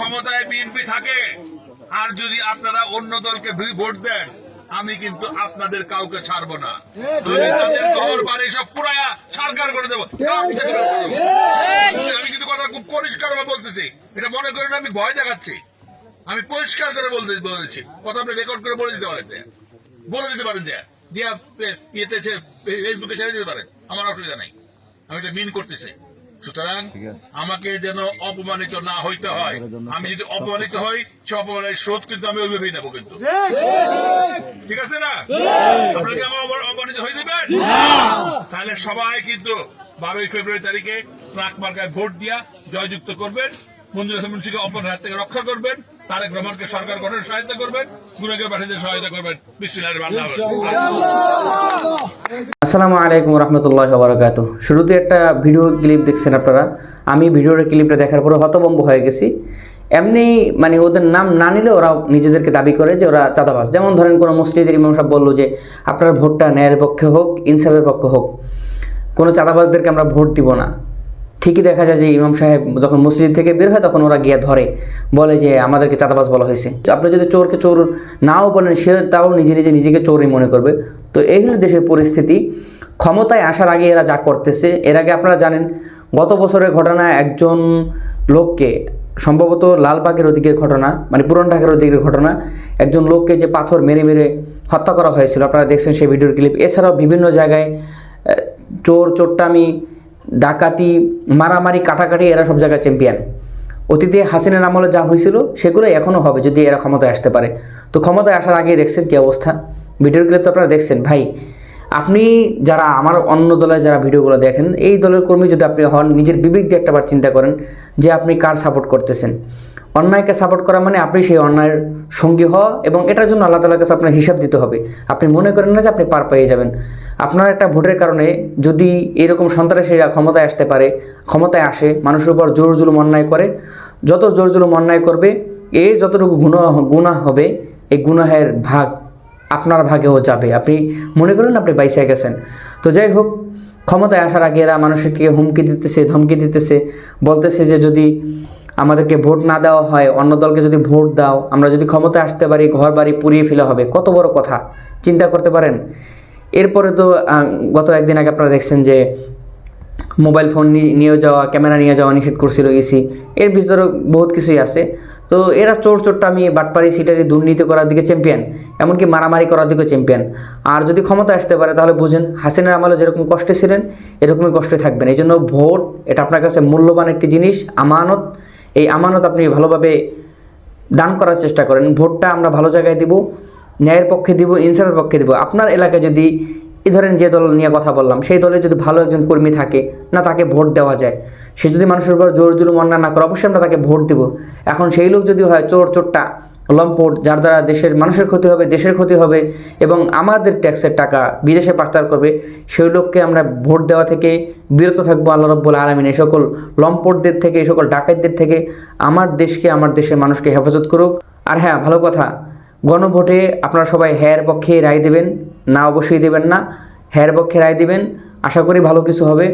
ক্ষমতায় বিএনপি থাকে, আর যদি আপনারা অন্য দলকে ভোট দেন, আমি কিন্তু আপনাদের কাউকে ছাড়বো না। আমি তাদের ঘর বাড়ি সব পুরায়া ছাড়কার করে দেবো। আমি কিন্তু কথা খুব পরিষ্কার বলতেছি। এটা মনে করেন আমি ভয় দেখাচ্ছি। আমি পরিষ্কার করে বলতে বলেছি। কথা আপনি রেকর্ড করে বলে দিতে পারেন বলে দিতে পারেন যে। ইয়েতে ফেসবুকে ছেড়ে দিতে পারেন। আমার অসুবিধা নাই। আমি এটা মিন করতেছি। সুতরাং আমাকে যেন অপমানিত না হইতে হয়। আমি যদি অপমানিত হই সে অপমানের শোধ কিন্তু আমি ওইভাবেই নেব কিন্তু। ঠিক আছে না? আপনারা কি আমার অপমানিত হয়ে দেবেন তাহলে সবাই কিন্তু বারোই ফেব্রুয়ারি তারিখে ট্রাক মার্কায় ভোট দিয়া জয়যুক্ত করবেন মঞ্জুর হাসান মুন্সিকে অপমানের হাত থেকে রক্ষা করবেন। তারেক রহমানকে সরকার গঠনের সহায়তা করবেন গুণাকে পাঠিয়ে সহায়তা করবেন। বিসমিল্লাহির রহমানির রহিম। আসসালামু আলাইকুম রহমতুল্লাহ বারাকাত শুরুতে একটা ভিডিও ক্লিপ দেখছেন আপনারা। আমি ভিডিওর ক্লিপটা দেখার পরে হতবম্ব হয়ে গেছি। এমনি মানে ওদের নাম না নিলে ওরা নিজেদেরকে দাবি করে যে ওরা চাঁদাবাজ। যেমন ধরেন কোনো মসজিদের ইমাম সাহেব বলল যে আপনার ভোটটা ন্যায়ের পক্ষে হোক ইনসাফের পক্ষে হোক কোনো চাঁদাবাজদেরকে আমরা ভোট দিব না। ঠিকই দেখা যায় যে ইমাম সাহেব যখন মসজিদ থেকে বের হয় তখন ওরা গিয়ে ধরে, বলে যে আমাদেরকে চাঁদাবাজ বলা হয়েছে। আপনি যদি চোরকে চোর নাও বলেন, সে তাও নিজে নিজে নিজেকে চোরই মনে করবে। তো এই হলো দেশের পরিস্থিতি। ক্ষমতায় আসার আগে এরা যা করতেছে, এর আগে আপনারা জানেন, গত বছরের ঘটনা একজন লোককে, সম্ভবত লালবাগের ওদিকের ঘটনা মানে পুরন ঢাকার ওদিকের ঘটনা, একজন লোককে যে পাথর মেরে মেরে হত্যা করা হয়েছিল। আপনারা দেখছেন সেই ভিডিওর ক্লিপ। এছাড়াও বিভিন্ন জায়গায় চোর, চোরটামি ডাকাতি, মারামারি, কাটাকাটি, এরা সব জায়গায় চ্যাম্পিয়ন অতীতে হাসিনার আমলে যা হয়েছিল সেগুলো এখনও হবে যদি এরা ক্ষমতায় আসতে পারে। তো ক্ষমতায় আসার আগেই দেখছেন কী অবস্থা? ভিডিওর ক্লিপ তো আপনারা দেখছেন। ভাই, আপনি যারা আমার অন্য দলের যারা ভিডিওগুলো দেখেন, এই দলের কর্মী যদি আপনি হন, নিজের বিবেক দিয়ে একটাবার চিন্তা করেন যে আপনি কার সাপোর্ট করতেছেন। অন্যায়কে সাপোর্ট করা মানে আপনি সেই অন্যায়ের সঙ্গী হওয়া এবং এটার জন্য আল্লাহ তালার কাছে আপনার হিসাব দিতে হবে। আপনি মনে করেন না যে আপনি পার পেয়ে যাবেন। আপনার একটা ভোটের কারণে যদি এরকম সন্ত্রাসীরা ক্ষমতায় আসতে পারে, ক্ষমতায় আসে, মানুষের উপর জোর জুলুম অন্যায় করে, যত জোর জুলুম অন্যায় করবে, এর যতটুকু গুণা গুণা হবে, এই গুনাহের ভাগ আপনার ভাগেও যাবে। আপনি মনে করেন আপনি বাইসে গেছেন। তো যাই হোক, ক্ষমতায় আসার আগে এরা মানুষকে হুমকি দিতেছে, ধমকি দিতেছে, বলতেছে যে যদি আমাদেরকে ভোট না দেওয়া হয়, অন্য দলকে যদি ভোট দাও, আমরা যদি ক্ষমতায় আসতে পারি ঘর বাড়ি পুড়িয়ে ফেলা হবে, কত বড় কথা। চিন্তা করতে পারেন? এরপরে তো গত একদিন আগে আপনারা দেখছেন যে মোবাইল ফোন নিয়ে যাওয়া, ক্যামেরা নিয়ে যাওয়া নিষেধ করছিল ইসি এর ভিতরে বহুত কিছুই আছে। তো এরা চোর চোরটা আমি বাটপারি সিটারি দুর্নীতি করার দিকে চ্যাম্পিয়ন এমনকি মারামারি করার দিকে চ্যাম্পিয়ন আর যদি ক্ষমতা আসতে পারে তাহলে বুঝেন, হাসিনার আমলে যেরকম কষ্টে ছিলেন, এরকমই কষ্টে থাকবেন। এই জন্য ভোট, এটা আপনার কাছে মূল্যবান একটি জিনিস, আমানত। এই আমানত আপনি ভালোভাবে দান করার চেষ্টা করেন। ভোটটা আমরা ভালো জায়গায় দিব। ন্যায়ের পক্ষে দিব, ইনসাফের পক্ষে দিব। আপনার এলাকায় যদি এ ধরেন যে দল নিয়ে কথা বললাম, সেই দলে যদি ভালো একজন কর্মী থাকে, না তাকে ভোট দেওয়া যায়। সে যদি মানুষের উপর জোর জুলুম অন্যায় না করে, অবশ্যই আমরা তাকে ভোট দিব। এখন সেই লোক যদি হয় চোর, চোরটা, লম্পট, যার দ্বারা দেশের মানুষের ক্ষতি হবে, দেশের ক্ষতি হবে, এবং আমাদের ট্যাক্সের টাকা বিদেশে পাচার করবে, সেই লোককে আমরা ভোট দেওয়া থেকে বিরত থাকব আল্লাহ রব্বুল আলমিন। এই সকল লম্পটদের থেকে, এই সকল ডাকাতদের থেকে আমার দেশকে, আমার দেশের মানুষকে হেফাজত করুক। আর হ্যাঁ ভালো কথা গণভোটে আপনারা সবাই হ্যার পক্ষে রায় দেবেন, না অবশ্যই দেবেন না, হ্যার পক্ষে রায় দেবেন। আশা করি ভালো কিছু হবে।